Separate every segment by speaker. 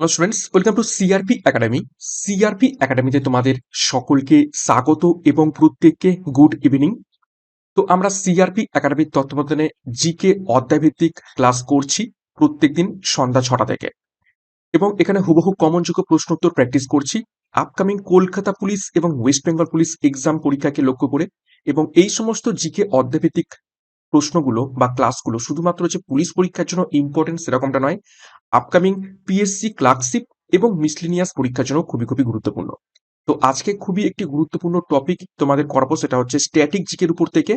Speaker 1: Hello students welcome to CRP academy CRP একাডেমিতে তোমাদের সকলকে স্বাগত এবং প্রত্যেককে গুড ইভিনিং তো আমরা সিআরপি একাডেমির তত্ত্বাবধানে জিকে অধ্যায়ভিত্তিক ক্লাস করছি প্রত্যেকদিন সন্ধ্যা ছটা থেকে। এবং এখানে হুবহু কমনযোগ্য প্রশ্নোত্তর প্র্যাকটিস করছি। আপকামিং কলকাতা পুলিশ এবং ওয়েস্ট বেঙ্গল পুলিশ এক্সাম পরীক্ষাকে লক্ষ্য করে। এবং এই সমস্ত জিকে অধ্যায়ভিত্তিক প্রশ্নগুলো বা ক্লাসগুলো শুধুমাত্র যে পুলিশ পরীক্ষার জন্য ইম্পর্টেন্ট সেরকমটা নয় আপকামিং পিএসসি ক্লার্কশিপ এবং মিসলিনিয়াস পরীক্ষার জন্য খুবই খুবই গুরুত্বপূর্ণ। তো আজকে খুবই একটি গুরুত্বপূর্ণ টপিক তোমাদের করাবো, সেটা হচ্ছে স্ট্যাটিক জিকের উপর থেকে।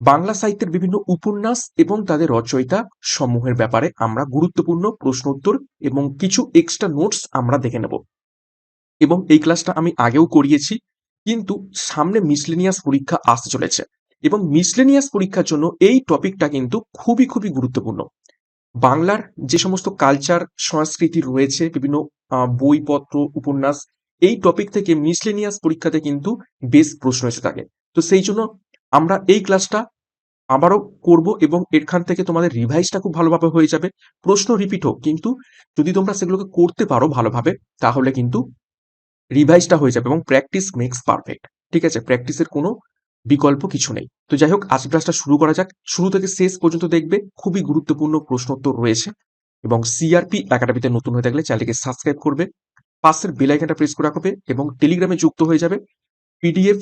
Speaker 1: বাংলা সাহিত্যের বিভিন্ন উপন্যাস এবং তাদের রচয়িতা সমূহের ব্যাপারে আমরা গুরুত্বপূর্ণ প্রশ্ন উত্তর এবং কিছু এক্সট্রা নোটস আমরা দেখে নেব। এবং এই ক্লাসটা আমি আগেও করিয়েছি, কিন্তু সামনে মিসলেনিয়াস পরীক্ষা আসতে চলেছে। এবং মিসলেনিয়াস পরীক্ষার জন্য এই টপিকটা কিন্তু খুবই খুবই গুরুত্বপূর্ণ। বাংলার যে সমস্ত কালচার সংস্কৃতি রয়েছে, বিভিন্ন বইপত্র, উপন্যাস, এই টপিক থেকে মিসলেনিয়াস পরীক্ষাতে কিন্তু বেশ প্রশ্ন এসে থাকে। তো সেই জন্য আমরা এই ক্লাসটা আবারও করব এবং এখান থেকে তোমাদের রিভাইজটা খুব ভালোভাবে হয়ে যাবে। প্রশ্ন রিপিট হোক, কিন্তু যদি তোমরা সেগুলোকে করতে পারো ভালোভাবে, তাহলে কিন্তু রিভাইজটা হয়ে যাবে এবং প্র্যাকটিস মেক্স পারফেক্ট ঠিক আছে? প্র্যাকটিসের কোনো বিকল্প কিছু নেই। তো যাই হোক, আজ ক্লাসটা শুরু করা যাক। শুরু থেকে শেষ পর্যন্ত দেখবে খুবই গুরুত্বপূর্ণ প্রশ্নোত্তর রয়েছে এবং সিআরপি একাডেমিতে নতুন হয়ে থাকলে চ্যানেলটিকে সাবস্ক্রাইব করবে, পাশের বেল আইকনটা প্রেস করে রাখবে এবং টেলিগ্রামে যুক্ত হয়ে যাবে। পিডিএফ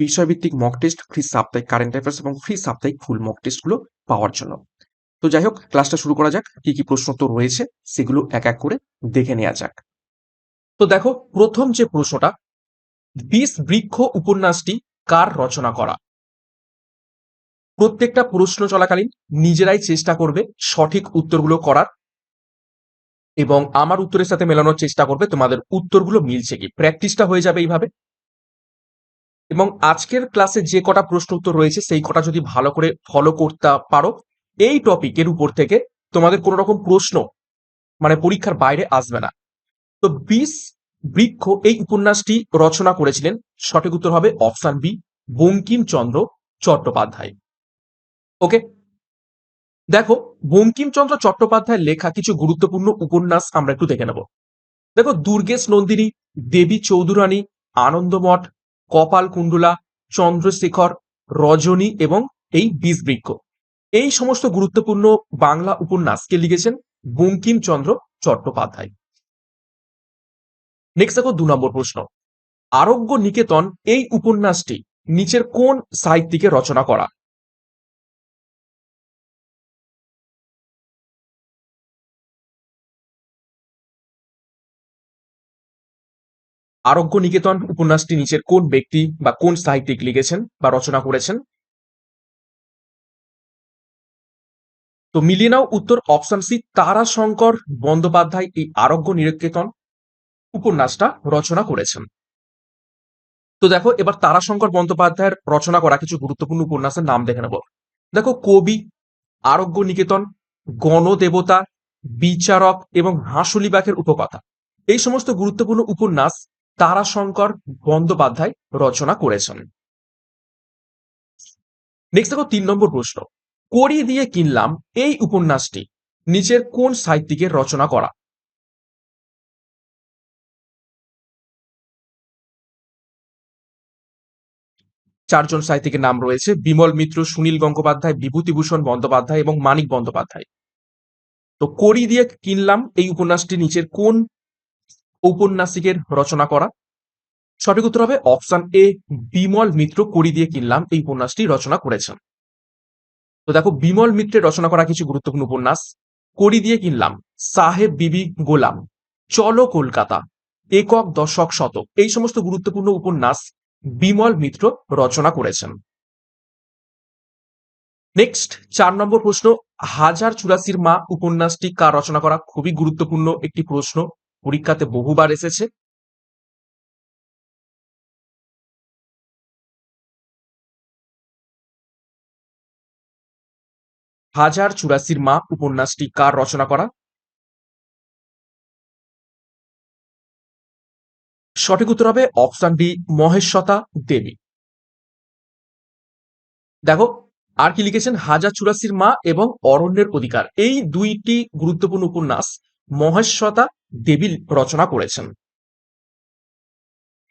Speaker 1: বিষয়ভিত্তিক মক টেস্ট ফ্রি সাপ্তাহিক কারেন্ট অ্যাফেয়ার্স এবং ফ্রি সাপ্তাহিক ফুল মক টেস্টগুলো পাওয়ার জন্য। তো যাই হোক, ক্লাসটা শুরু করা যাক, কি কি প্রশ্নোত্তর রয়েছে সেগুলো এক এক করে দেখে নেওয়া যাক। তো দেখো, প্রথম যে প্রশ্নটা বিষ বৃক্ষ উপন্যাসটি কার রচনা করা? প্রত্যেকটা প্রশ্ন চলাকালীন নিজেরাই চেষ্টা করবে সঠিক উত্তরগুলো করার এবং আমার উত্তরের সাথে মেলানোর চেষ্টা করবে, তোমাদের উত্তরগুলো মিলছে কি? প্র্যাকটিসটা হয়ে যাবে এইভাবে। এবং আজকের ক্লাসে যে কটা প্রশ্ন উত্তর রয়েছে, সেই কটা যদি ভালো করে ফলো করতে পারো, এই টপিকের উপর থেকে তোমাদের কোনো রকম প্রশ্ন মানে পরীক্ষার বাইরে আসবে না। তো বিষ বৃক্ষ এই উপন্যাসটি রচনা করেছিলেন। সঠিক উত্তর হবে option B, Bankimchandra Chattopadhyay. Okay? দেখো, বঙ্কিমচন্দ্র চট্টোপাধ্যায় লেখা কিছু গুরুত্বপূর্ণ উপন্যাস আমরা একটু দেখে নেব। দেখো, দুর্গেশ নন্দিনী, দেবী চৌধুরানী, আনন্দমঠ, কপাল কুণ্ডুলা, চন্দ্রশেখর, রজনী এবং এই বীজবৃক্ষ। এই সমস্ত গুরুত্বপূর্ণ বাংলা উপন্যাসকে লিখেছেন বঙ্কিমচন্দ্র চট্টোপাধ্যায়। নেক্সট দেখো দু নম্বর প্রশ্ন। আরোগ্য নিকেতন এই উপন্যাসটি নিচের কোন সাহিত্যিকে রচনা করা? আরোগ্য নিকেতন উপন্যাসটি নিচের কোন ব্যক্তি বা কোন সাহিত্যিক লিখেছেন বা রচনা করেছেন? তো মিলিয়ে নাও উত্তর অপশন সি, তারাশঙ্কর বন্দ্যোপাধ্যায় এই আরোগ্য নিকেতন। উপন্যাসটা রচনা করেছেন। তো দেখো, এবার তারাশঙ্কর বন্দ্যোপাধ্যায়ের রচনা করা কিছু গুরুত্বপূর্ণ উপন্যাসের নাম দেখে নেব। দেখো, কবি আরোগ্য নিকেতন গণদেবতা, বিচারক এবং হাঁসুলিবাগের উপকথা। এই সমস্ত গুরুত্বপূর্ণ উপন্যাস তারাশঙ্কর বন্দ্যোপাধ্যায় রচনা করেছেন। নেক্সট দেখো, তিন নম্বর প্রশ্ন। করি দিয়ে কিনলাম এই উপন্যাসটি, নিচের কোন সাহিত্যিকের রচনা করা? চারজন সাহিত্যিকের নাম রয়েছে, বিমল মিত্র, সুনীল গঙ্গোপাধ্যায় বিভূতিভূষণ বন্দ্যোপাধ্যায় এবং মানিক বন্দ্যোপাধ্যায়। তো কড়ি দিয়ে কিনলাম এই উপন্যাসটি নিচের কোন ঔপন্যাসিকের রচনা করা? সঠিক উত্তর হবে অপশন এ, বিমল মিত্র কড়ি দিয়ে কিনলাম এই উপন্যাসটি রচনা করেছেন। তো দেখো, বিমল মিত্রের রচনা করা কিছু গুরুত্বপূর্ণ উপন্যাস। করি দিয়ে কিনলাম, সাহেব বিবি গোলাম, চলো কলকাতা, একক দশক শতক, এই সমস্ত গুরুত্বপূর্ণ উপন্যাস বিমল মিত্র রচনা করেছেন। নেক্সট চার নম্বর প্রশ্ন, হাজার চুরাশির মা উপন্যাসটি কার রচনা করা? খুবই গুরুত্বপূর্ণ একটি প্রশ্ন, পরীক্ষাতে বহুবার এসেছে। হাজার চুরাশির মা উপন্যাসটি কার রচনা করা? সঠিক উত্তর হবে অপশন ডি, মহেশ্বতা দেবী। দেখো আর কি লিখেছেন হাজার চুরাশির মা এবং অরণ্যের অধিকার। এই দুইটি গুরুত্বপূর্ণ উপন্যাস মহেশ্বতা
Speaker 2: দেবী রচনা করেছেন।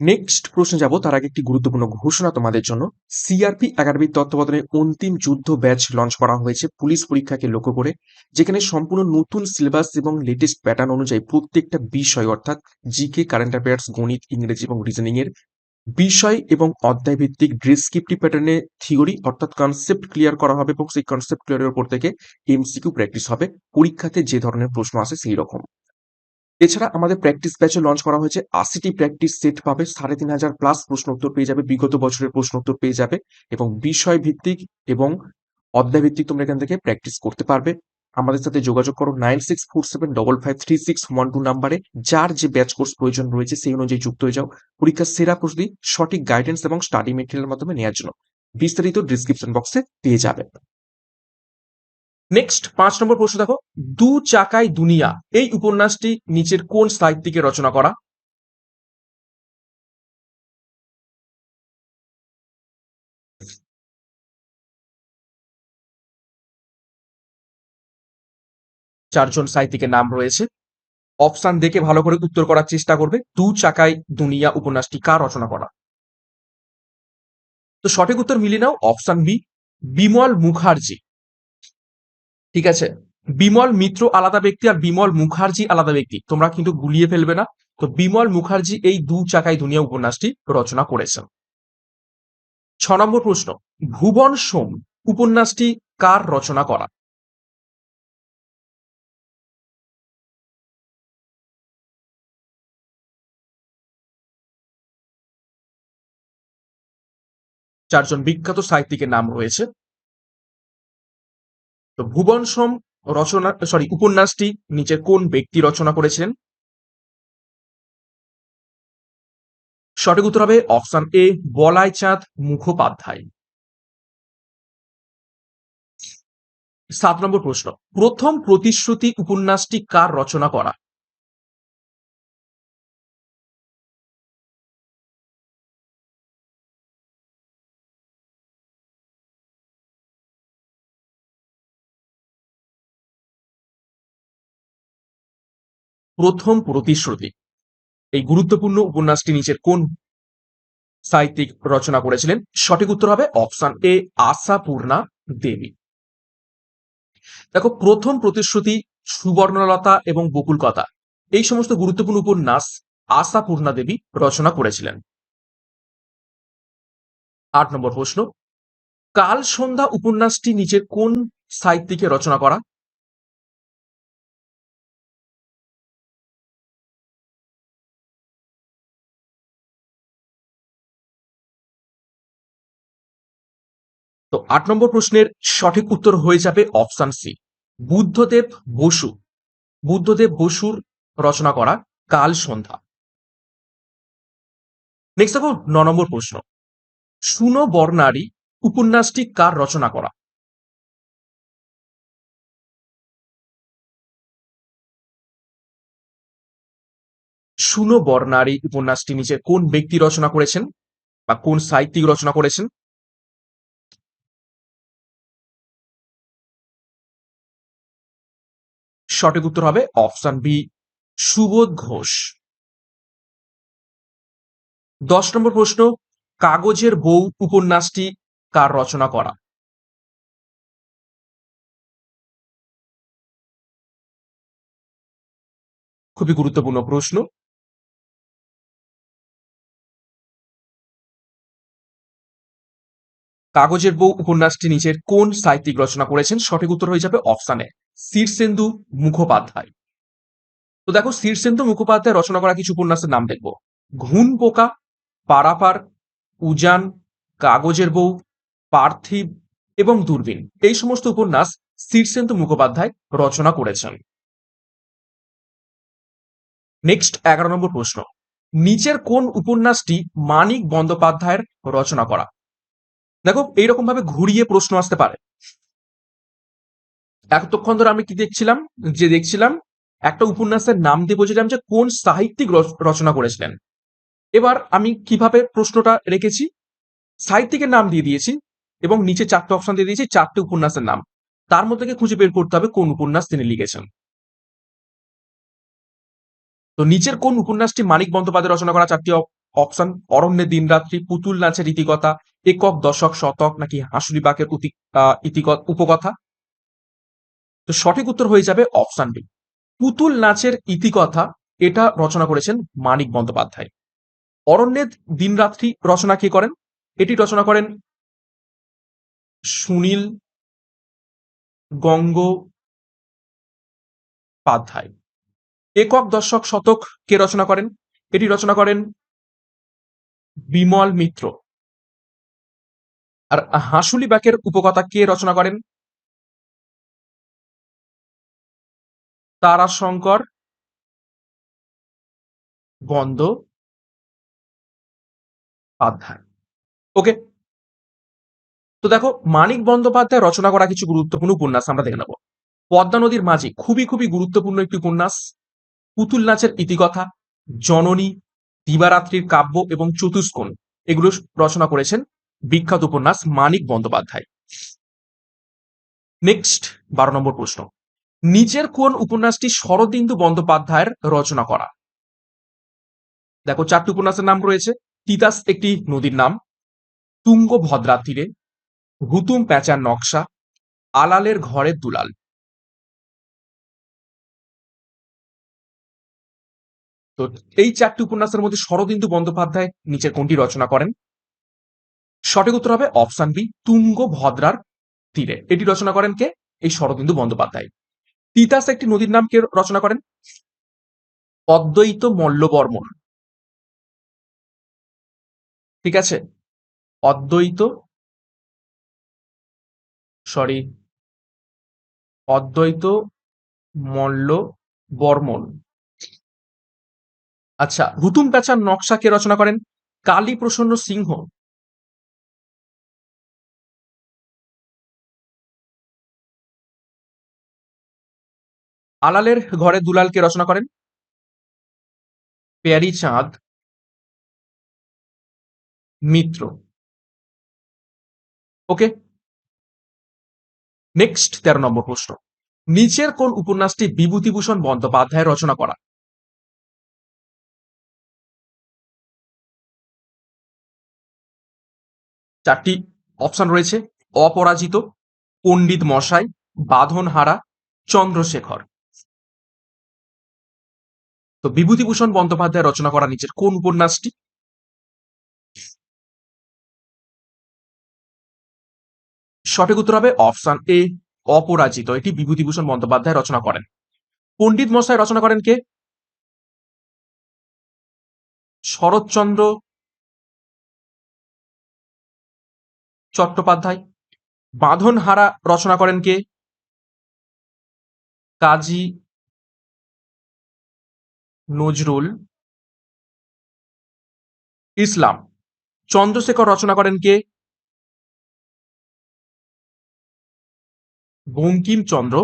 Speaker 1: নেক্সট প্রশ্নে যাব, তার আগে একটি গুরুত্বপূর্ণ ঘোষণা তোমাদের জন্য। সিআরপি একাডেমির তত্ত্বাবধানে অন্তিম যুদ্ধ ব্যাচ লঞ্চ করা হয়েছে পুলিশ পরীক্ষাকে লক্ষ্য করে, যেখানে সম্পূর্ণ নতুন সিলেবাস এবং লেটেস্ট প্যাটার্ন অনুযায়ী প্রত্যেকটা বিষয়, অর্থাৎ জিকে কারেন্ট অ্যাফেয়ার্স গণিত, ইংরেজি এবং রিজনিং এর বিষয় এবং অধ্যায় ভিত্তিক ডেসক্রিপটিভ প্যাটার্নে থিওরি অর্থাৎ কনসেপ্ট ক্লিয়ার করা হবে এবং সেই কনসেপ্ট ক্লিয়ারের উপর থেকে এমসিকিউ প্র্যাকটিস হবে। পরীক্ষাতে যে ধরনের প্রশ্ন আসে সেই রকম। এছাড়া আমাদের প্র্যাকটিস ব্যাচে লঞ্চ করা হয়েছে আশিটি প্র্যাকটিস সেট পাবে, সাড়ে তিন হাজার প্লাস প্রশ্ন উত্তর পেয়ে যাবে, বিগত বছরের প্রশ্ন উত্তর পেয়ে যাবে এবং বিষয় ভিত্তিক এবং অধ্যায় ভিত্তিক তোমরা এখান থেকে প্র্যাকটিস করতে পারবে। আমাদের সাথে যোগাযোগ করো nine six four seven double five three six one two নাম্বারে যার যে ব্যাচ কোর্স প্রয়োজন রয়েছে সেই অনুযায়ী যুক্ত হয়ে যাও। পরীক্ষার সেরা প্রস্তুতি সঠিক গাইডেন্স এবং স্টাডি মেটেরিয়ালের মাধ্যমে নেওয়ার জন্য। বিস্তারিত ডিসক্রিপশন বক্সে পেয়ে যাবে।
Speaker 2: নেক্সট পাঁচ নম্বর প্রশ্ন দেখো। দু চাকায় দুনিয়া এই উপন্যাসটি নিচের কোন সাহিত্যিকে রচনা করা? চারজন সাহিত্যিকের নাম রয়েছে। অপশন দেখে ভালো করে উত্তর করার চেষ্টা করবে। দু চাকায় দুনিয়া উপন্যাসটি কার রচনা করা? তো সঠিক উত্তর মিলিয়ে নাও। Option B Bimal Mukherjee. ঠিক আছে? বিমল মিত্র আলাদা ব্যক্তি আর বিমল মুখার্জি আলাদা ব্যক্তি। তোমরা কিন্তু গুলিয়ে ফেলবে না। তো বিমল মুখার্জি এই দু চাকায় দুনিয়া উপন্যাসটি রচনা করেছেন। ছ নম্বর প্রশ্ন, ভুবন সোম উপন্যাসটি কার রচনা করা? চারজন বিখ্যাত সাহিত্যিকের নাম রয়েছে। তো ভুবন সোম রচনা সরি উপন্যাসটি নিচে কোন ব্যক্তি রচনা করেছিলেন? সঠিক উত্তর হবে অপশন এ, বলাইচাঁদ মুখোপাধ্যায়। সাত নম্বর প্রশ্ন। প্রথম প্রতিশ্রুতি উপন্যাসটি কার রচনা করা? প্রথম প্রতিশ্রুতি। এই গুরুত্বপূর্ণ উপন্যাসটি নিচের কোন সাহিত্যিক রচনা করেছিলেন? সঠিক উত্তর হবে অপশন এ, আশাপূর্ণা দেবী। দেখো, প্রথম প্রতিশ্রুতি সুবর্ণলতা এবং বকুলকথা এই সমস্ত গুরুত্বপূর্ণ উপন্যাস আশাপূর্ণা দেবী রচনা করেছিলেন। আট নম্বর প্রশ্ন, কাল সন্ধ্যা উপন্যাসটি নিচের কোন সাহিত্যিকে রচনা করা? আট নম্বর প্রশ্নের সঠিক উত্তর হয়ে যাবে অপশান সি। বুদ্ধদেব বসু। বুদ্ধদেব বসুর রচনা করা কাল সন্ধ্যা। নেক্সট দেখো ন নম্বর প্রশ্ন। শুনো বর্ণারী উপন্যাসটি কার রচনা করা? শুনো বর্ণারী উপন্যাসটি নিচে কোন ব্যক্তি রচনা করেছেন বা কোন সাহিত্যিক রচনা করেছেন? সঠিক উত্তর হবে অপশন বি, সুবোধ ঘোষ। দশ নম্বর প্রশ্ন, কাগজের বউ উপন্যাসটি কার রচনা করা? খুবই গুরুত্বপূর্ণ প্রশ্ন। কাগজের বউ উপন্যাসটি নিচের কোন সাহিত্যিক রচনা করেছেন? সঠিক উত্তর হয়ে যাবে অপশানে শীর্ষেন্দু মুখোপাধ্যায়। তো দেখো শীর্ষেন্দু মুখোপাধ্যায় রচনা করা কিছু উপন্যাসের নাম দেখব। ঘুন পোকা, পারাপার, উজান, কাগজের বউ, পার্থিব এবং দূরবীন। এই সমস্ত উপন্যাস শীর্ষেন্দু মুখোপাধ্যায় রচনা করেছেন। নেক্সট, এগারো নম্বর প্রশ্ন। নিচের কোন উপন্যাসটি মানিক বন্দ্যোপাধ্যায়ের রচনা করা? দেখো এইরকম ভাবে ঘুরিয়ে প্রশ্ন আসতে পারে। এতক্ষণ ধরে আমি কি দেখছিলাম? যে দেখছিলাম, একটা উপন্যাসের নাম দিয়ে বলছিলাম যে কোন সাহিত্যিক রচ- রচনা করেছিলেন। এবার আমি কীভাবে প্রশ্নটা রেখেছি? সাহিত্যিকের নাম দিয়ে দিয়েছি এবং নিচে চারটে অপশন দিয়ে দিয়েছি, চারটে উপন্যাসের নাম। তার মধ্যে খুঁজে বের করতে হবে কোন উপন্যাস তিনি লিখেছেন। তো নিচের কোন উপন্যাসটি মানিক বন্দ্যোপাধ্যায় রচনা করা, চারটি অপশন, অরণ্যে দিনরাত্রি পুতুল নাচের ইতিকথা একক দশক, শতক নাকি হাঁসুলি বাকের উপকথা? তো সঠিক উত্তর হয়ে যাবে অপশন বি। পুতুল নাচের ইতিকথা, এটা রচনা করেছেন মানিক বন্দ্যোপাধ্যায়। অরণ্যের দিনরাত্রি রচনা কে করেন? এটি রচনা করেন সুনীল গঙ্গোপাধ্যায় একক দশক, শতক কে রচনা করেন? এটি রচনা করেন বিমল মিত্র। আর হাঁসুলি বাকের উপকথা কে রচনা করেন? তারা তারাশঙ্কর বন্দ্যোপাধ্যায় ওকে। তো দেখো, মানিক বন্দ্যোপাধ্যায় রচনা করা কিছু গুরুত্বপূর্ণ উপন্যাস আমরা দেখে নেব। পদ্মা নদীর মাঝি খুবই খুবই গুরুত্বপূর্ণ একটি উপন্যাস। পুতুল নাচের ইতিকথা, জননী দিবারাত্রির কাব্য এবং চতুষ্কোণ এগুলো রচনা করেছেন বিখ্যাত উপন্যাস মানিক বন্দ্যোপাধ্যায়। নেক্সট বারো নম্বর প্রশ্ন। নিচের কোন উপন্যাসটি শরদিন্দু বন্দ্যোপাধ্যায়ের রচনা করা? দেখো, চারটি উপন্যাসের নাম রয়েছে। তিতাস একটি নদীর নাম, তুঙ্গ ভদ্রার তীরে হুতুম প্যাঁচার নকশা, আলালের ঘরের দুলাল। তো এই চারটি উপন্যাসের মধ্যে শরদিন্দু বন্দ্যোপাধ্যায় নিচের কোনটি রচনা করেন? সঠিক উত্তর হবে অপশন বি তুঙ্গ ভদ্রার তীরে। এটি রচনা করেন কে? এই শরদিন্দু বন্দ্যোপাধ্যায়। তিতাস একটি নদীর নাম কে রচনা করেন? অদ্বৈত মল্লবর্মন। ঠিক আছে? অদ্বৈত সরি অদ্বৈত মল্ল বর্মন আচ্ছা হুতুম প্যাচার নকশা কে রচনা করেন? কালী প্রসন্ন সিংহ। আলালের ঘরে দুলালকে রচনা করেন? প্যারি চাঁদ। মিত্র। ওকে। নেক্সট তেরো নম্বর প্রশ্ন। নিচের কোন উপন্যাসটি বিভূতিভূষণ বন্দ্যোপাধ্যায় রচনা করা? চারটি অপশন রয়েছে। অপরাজিত, পণ্ডিত মশাই, বাঁধনহারা, চন্দ্রশেখর। তো বিভূতিভূষণ বন্দ্যোপাধ্যায় রচনা করা নিচের কোন উপন্যাসটি? সঠিক উত্তর হবে অপশন এ, অপরাজিত। এটি বিভূতিভূষণ বন্দ্যোপাধ্যায় রচনা করেন। পণ্ডিত মশাই রচনা করেন কে? শরৎচন্দ্র চট্টোপাধ্যায়। বাঁধনহারা রচনা করেন কে? কাজী নজরুল ইসলাম। চন্দ্রশেখর রচনা করেন কে? বঙ্কিমচন্দ্র।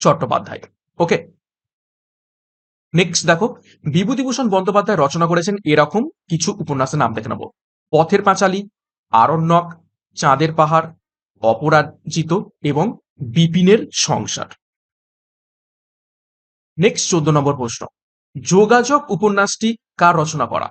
Speaker 2: চট্টোপাধ্যায়। ওকে। নেক্সট দেখো, বিভূতিভূষণ বন্দ্যোপাধ্যায় রচনা করেছেন এরকম কিছু উপন্যাসের নাম দেখে নেব। পথের পাঁচালী, আরণ্যক, চাঁদের পাহাড়, অপরাজিত এবং বিপিনের সংসার। নেক্সট চোদ্দ নম্বর প্রশ্ন। যোগাযোগ উপন্যাসটি কার রচনা করা?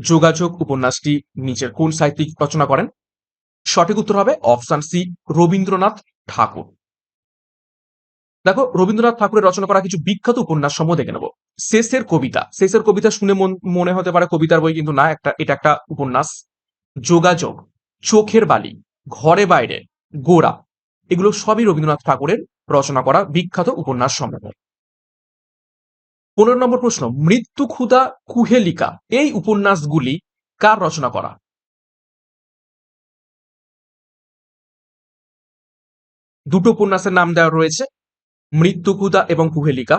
Speaker 2: যোগাযোগ উপন্যাসটি নিচের কোন সাহিত্যিক রচনা করেন? সঠিক উত্তর হবে অপশন সি রবীন্দ্রনাথ ঠাকুর। দেখো, রবীন্দ্রনাথ ঠাকুরের রচনা করা কিছু বিখ্যাত উপন্যাস সমূহ দেখে নেব। শেষের কবিতা। শেষের কবিতা শুনে মনে হতে পারে কবিতার বই কিন্তু না, একটা, এটা একটা উপন্যাস। যোগাযোগ, চোখের বালি, ঘরে বাইরে, গোড়া। এগুলো সবই রবীন্দ্রনাথ ঠাকুরের রচনা করা বিখ্যাত উপন্যাস সমূহ পনেরো নম্বর প্রশ্ন, মৃত্যু ক্ষুদা কুহেলিকা, এই উপন্যাসগুলি কার রচনা করা? দুটো উপন্যাসের নাম দেওয়া রয়েছে মৃত্যুকুদা এবং কুহেলিকা।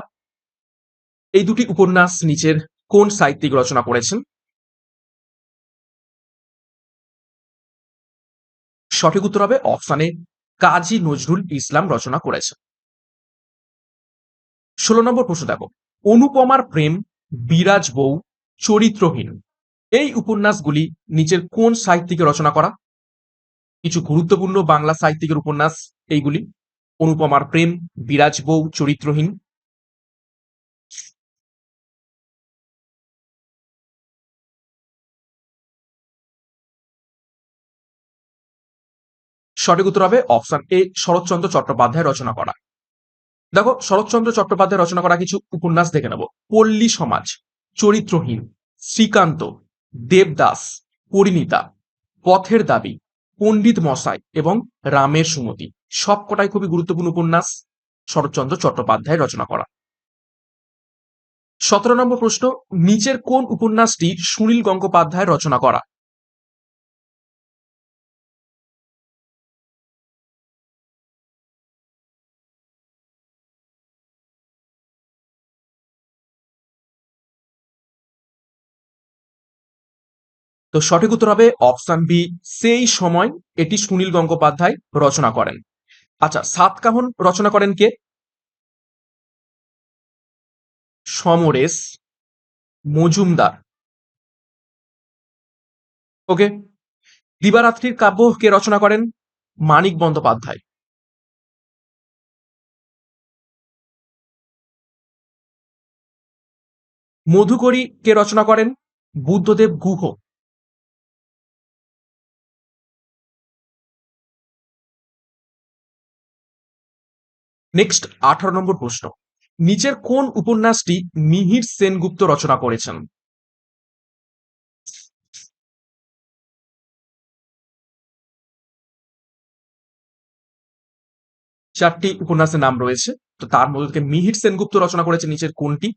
Speaker 2: এই দুটি উপন্যাস নিচের কোন সাহিত্যিক রচনা করেছেন? সঠিক উত্তর হবে অপশানে কাজী নজরুল ইসলাম রচনা করেছেন। ষোলো নম্বর প্রশ্ন দেখো অনুপমার প্রেম, বিরাজ বউ, চরিত্রহীন। এই উপন্যাসগুলি নিচের কোন সাহিত্যিকে রচনা করা? কিছু গুরুত্বপূর্ণ বাংলা সাহিত্যিকের উপন্যাস এইগুলি। অনুপমার প্রেম, বিরাজ বউ, চরিত্রহীন। সঠিক উত্তর হবে অপশন এ, শরৎচন্দ্র চট্টোপাধ্যায় রচনা করা। দেখো, শরৎচন্দ্র চট্টোপাধ্যায় রচনা করা কিছু উপন্যাস দেখে নেব। পল্লী সমাজ, চরিত্রহীন, শ্রীকান্ত, দেবদাস, পরিণীতা, পথের দাবি, পণ্ডিত মশাই এবং রামের সুমতি। সবকটাই খুবই গুরুত্বপূর্ণ উপন্যাস, শরৎচন্দ্র চট্টোপাধ্যায় রচনা করা। সতেরো নম্বর প্রশ্ন, নিচের কোন উপন্যাসটি সুনীল গঙ্গোপাধ্যায় রচনা করা? তো সঠিক উত্তর হবে অপশন বি, সেই সময় এটি সুনীল গঙ্গোপাধ্যায় রচনা করেন। আচ্ছা সাতকাহন রচনা করেন কে? সমরেশ মজুমদার। ওকে, দিবারাত্রির কাব্য কে রচনা করেন? মানিক বন্দ্যোপাধ্যায়। মধুকরী কে রচনা করেন? বুদ্ধদেব গুহ। নেক্সট আঠারো নম্বর প্রশ্ন। নিচের কোন উপন্যাসটি মিহির সেনগুপ্ত রচনা করেছেন? চারটি উপন্যাসের নাম রয়েছে, তো তার মধ্যে থেকে মিহির সেনগুপ্ত রচনা করেছে নিচের কোনটি?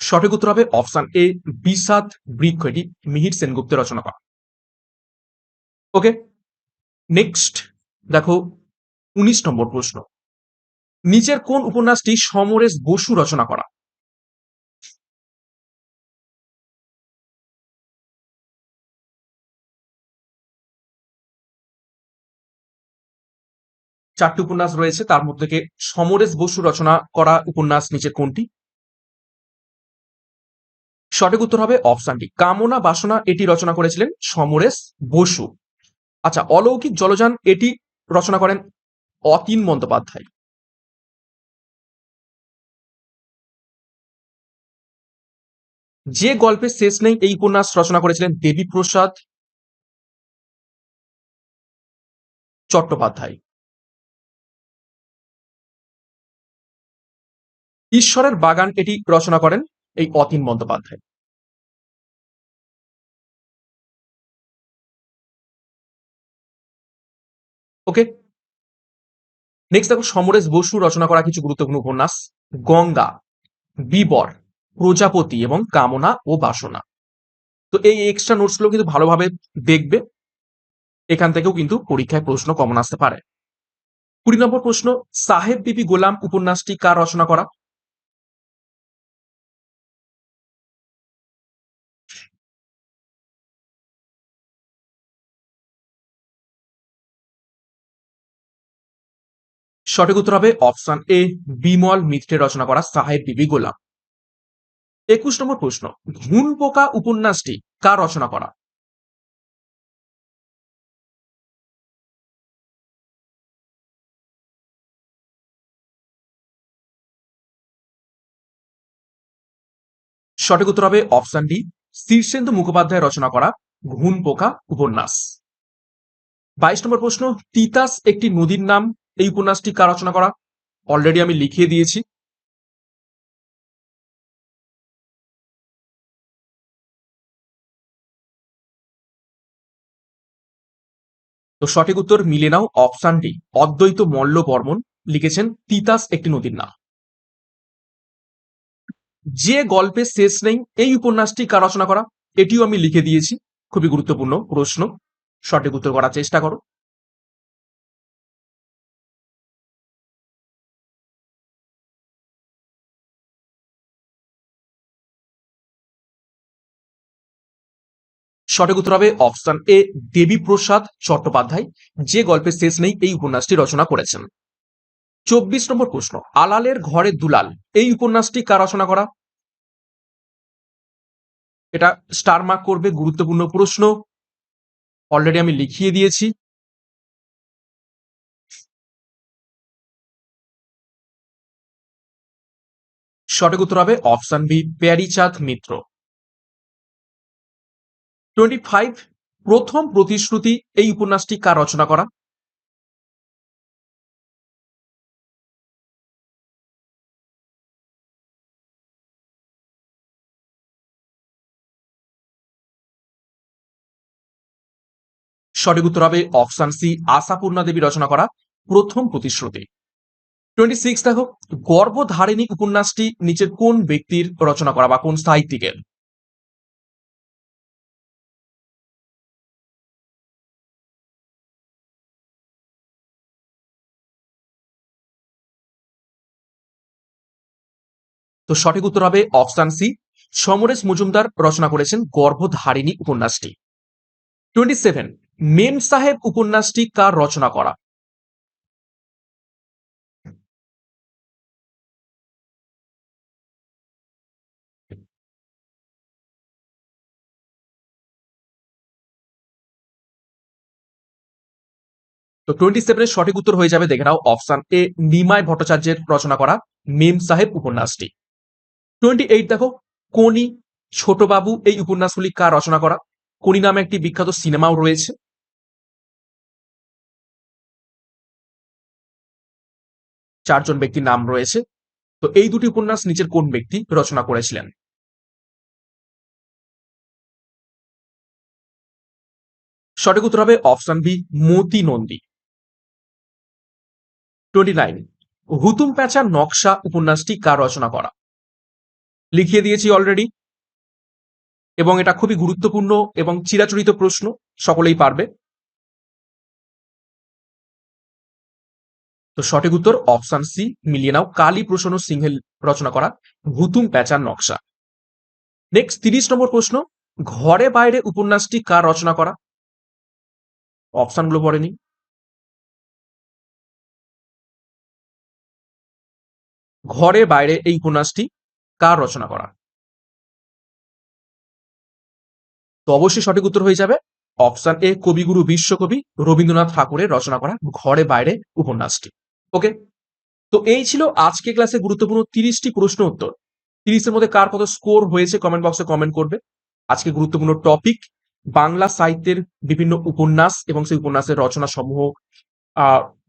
Speaker 2: সঠিক উত্তর হবে অপশন এ, বিষাদ বৃক্ষ। এটি মিহির সেনগুপ্ত রচনা করা। Okay, next. দেখো, উনিশ নম্বর প্রশ্ন। নিচের কোন উপন্যাসটি সমরেশ বসু রচনা করা? চারটি উপন্যাস রয়েছে, তার মধ্যে থেকে সমরেশ বসু রচনা করা উপন্যাস নিচের কোনটি? সঠিক উত্তর হবে অপশনটি। কামনা বাসনা এটি রচনা করেছিলেন সমরেশ বসু। আচ্ছা অলৌকিক জলযান এটি রচনা করেন অতীন বন্দ্যোপাধ্যায়। যে গল্পের শেষ নেই এই উপন্যাস রচনা করেছিলেন দেবী প্রসাদ চট্টোপাধ্যায়। ঈশ্বরের বাগান এটি রচনা করেন এই অতীন বন্দ্যোপাধ্যায়। ওকে নেক্সট দেখো, সমরেশ বসু রচনা করা কিছু গুরুত্বপূর্ণ উপন্যাস। গঙ্গা, বিবর, প্রজাপতি এবং কামনা ও বাসনা। তো এই এক্সট্রা নোটসগুলো কিন্তু ভালোভাবে দেখবে। এখান থেকেও কিন্তু পরীক্ষায় প্রশ্ন কমন আসতে পারে। কুড়ি নম্বর প্রশ্ন, সাহেব বিবি গোলাম উপন্যাসটি কার রচনা করা? সঠিক উত্তর হবে অপশন এ, বিমল মিত্রের রচনা করা সাহেব বিবি গোলাম। একুশ নম্বর প্রশ্ন ঘুন পোকা উপন্যাসটি কার রচনা করা? সঠিক উত্তর হবে অপশন ডি, শীর্ষেন্দু মুখোপাধ্যায় রচনা করা ঘুন পোকা উপন্যাস। বাইশ নম্বর প্রশ্ন, তিতাস একটি নদীর নাম এই উপন্যাসটি কার রচনা করা? অলরেডি আমি লিখিয়ে দিয়েছি। তো সঠিক উত্তর মিলে নাও অপশন ডি অদ্বৈত মল্ল বর্মন লিখেছেন তিতাস একটি নদীর নাম। যে গল্পের শেষ নেই, এই উপন্যাসটি কার রচনা করা? এটিও আমি লিখে দিয়েছি, খুবই গুরুত্বপূর্ণ প্রশ্ন। সঠিক উত্তর করার চেষ্টা করো। সঠিক উত্তর হবে অপশন এ, দেবীপ্রসাদ চট্টোপাধ্যায়। যে গল্পের শেষ নেই, এই উপন্যাসটি রচনা করেছেন। চব্বিশ নম্বর প্রশ্ন, আলালের ঘরে দুলাল, এই উপন্যাসটি কার রচনা করা? এটা স্টার মার্ক করবে, গুরুত্বপূর্ণ প্রশ্ন। অলরেডি আমি লিখিয়ে দিয়েছি। সঠিক উত্তর হবে option B, Pearychand Mitra. Twenty five Prothom Protishruti এই উপন্যাসটি কার রচনা করা? সঠিক উত্তর হবে অপশন সি, আশাপূর্ণা দেবী রচনা করা প্রথম প্রতিশ্রুতি। টোয়েন্টি সিক্স দেখো, গর্ভধারিণী উপন্যাসটি নিচের কোন ব্যক্তির রচনা করা বা কোন সাহিত্যিকের? তো সঠিক উত্তর হবে অপশন সি। সমরেশ মজুমদার রচনা করেছেন গর্ভধারিণী উপন্যাসটি। টোয়েন্টি সেভেন মেম সাহেব উপন্যাসটি কার রচনা করা? তো টোয়েন্টি সেভেনের সঠিক উত্তর হয়ে যাবে, দেখে নাও, অপশন এ নিমায় ভট্টাচার্যের রচনা করা মেম সাহেব উপন্যাসটি। টোয়েন্টি এইট দেখো, কোনি ছোটবাবু এই উপন্যাসগুলি কার রচনা করা? কোনি নামে একটি বিখ্যাত সিনেমাও রয়েছে। চারজন ব্যক্তির নাম রয়েছে। তো এই দুটি উপন্যাস নিচের কোন ব্যক্তি রচনা করেছিলেন? সঠিক উত্তর হবে option B, Moti Nandi. Twenty nine হুতুম প্যাঁচার নকশা উপন্যাসটি কার রচনা করা? লিখিয়ে দিয়েছি অলরেডি এবং এটা খুবই গুরুত্বপূর্ণ এবং চিরাচরিত প্রশ্ন, সকলেই পারবে। তো সঠিক উত্তর অপশন সি মিলিয়ে নাও কালী প্রসন্ন সিংহের রচনা করা হুতুম প্যাঁচার নকশা। নেক্সট তিরিশ নম্বর প্রশ্ন, ঘরে বাইরে উপন্যাসটি কার রচনা করা? অপশনগুলো পড়েনি ঘরে বাইরে এই উপন্যাসটি কার রচনা করা? তো অবশ্যই সঠিক উত্তর হয়ে যাবে। অপশন এ কবিগুরু বিশ্বকবি রবীন্দ্রনাথ ঠাকুরের রচনা করা ঘরে বাইরে উপন্যাসটি। ওকে তো এই ছিল আজকে ক্লাসে গুরুত্বপূর্ণ তিরিশটি প্রশ্ন উত্তর। তিরিশের মধ্যে কার কত স্কোর হয়েছে কমেন্ট বক্সে কমেন্ট করবে। আজকে গুরুত্বপূর্ণ টপিক বাংলা সাহিত্যের বিভিন্ন উপন্যাস এবং সেই উপন্যাসের রচনা সমূহ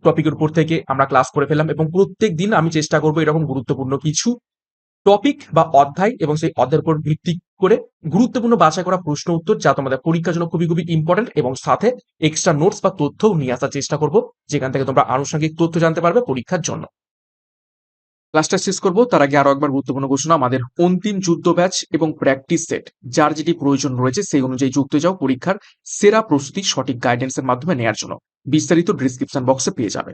Speaker 2: টপিকের উপর থেকে আমরা ক্লাস করে ফেললাম এবং প্রত্যেক দিন আমি চেষ্টা করব এরকম গুরুত্বপূর্ণ কিছু টপিক বা অধ্যায় এবং সেই অধ্যায়ের উপর ভিত্তি করে গুরুত্বপূর্ণ বাছাই করা প্রশ্ন উত্তর যা তোমাদের পরীক্ষার জন্য খুবই খুবই ইম্পর্টেন্ট এবং সাথে এক্সট্রা নোটস বা তথ্য নিয়ে আসার চেষ্টা করব, যেখান থেকে তোমরা আনুষঙ্গিক তথ্য জানতে পারবে পরীক্ষার জন্য। ক্লাসটা শেষ করব, তার আগে আরও একবার গুরুত্বপূর্ণ ঘোষণা, আমাদের অন্তিম যুদ্ধ ব্যাচ এবং প্র্যাকটিস সেট যার যেটি প্রয়োজন রয়েছে সেই অনুযায়ী যুক্ত যাও পরীক্ষার সেরা প্রস্তুতি সঠিক গাইডেন্সের মাধ্যমে নেওয়ার জন্য। বিস্তারিত ডিসক্রিপশন বক্সে পেয়ে যাবে।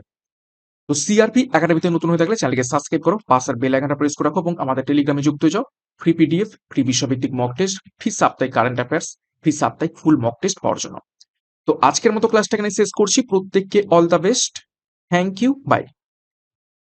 Speaker 2: তো সিআরপি একাডেমিতে নতুন হয়ে থাকলে চ্যানেলকে সাবস্ক্রাইব করো পাশের বেল আইকনটা প্রেস করে রাখো এবং আমাদের টেলিগ্রামে যুক্ত হয়ে যাও। ফ্রি পিডিএফ ফ্রি বিশ্বভিত্তিক মক টেস্ট ফ্রি সাপ্তাহিক কারেন্ট অ্যাফেয়ার্স ফ্রি সাপ্তাহিক ফুল মক টেস্ট পাওয়ার জন্য। তো আজকের মতো ক্লাসটা এখানে শেষ করছি। প্রত্যেককে all the best thank you bye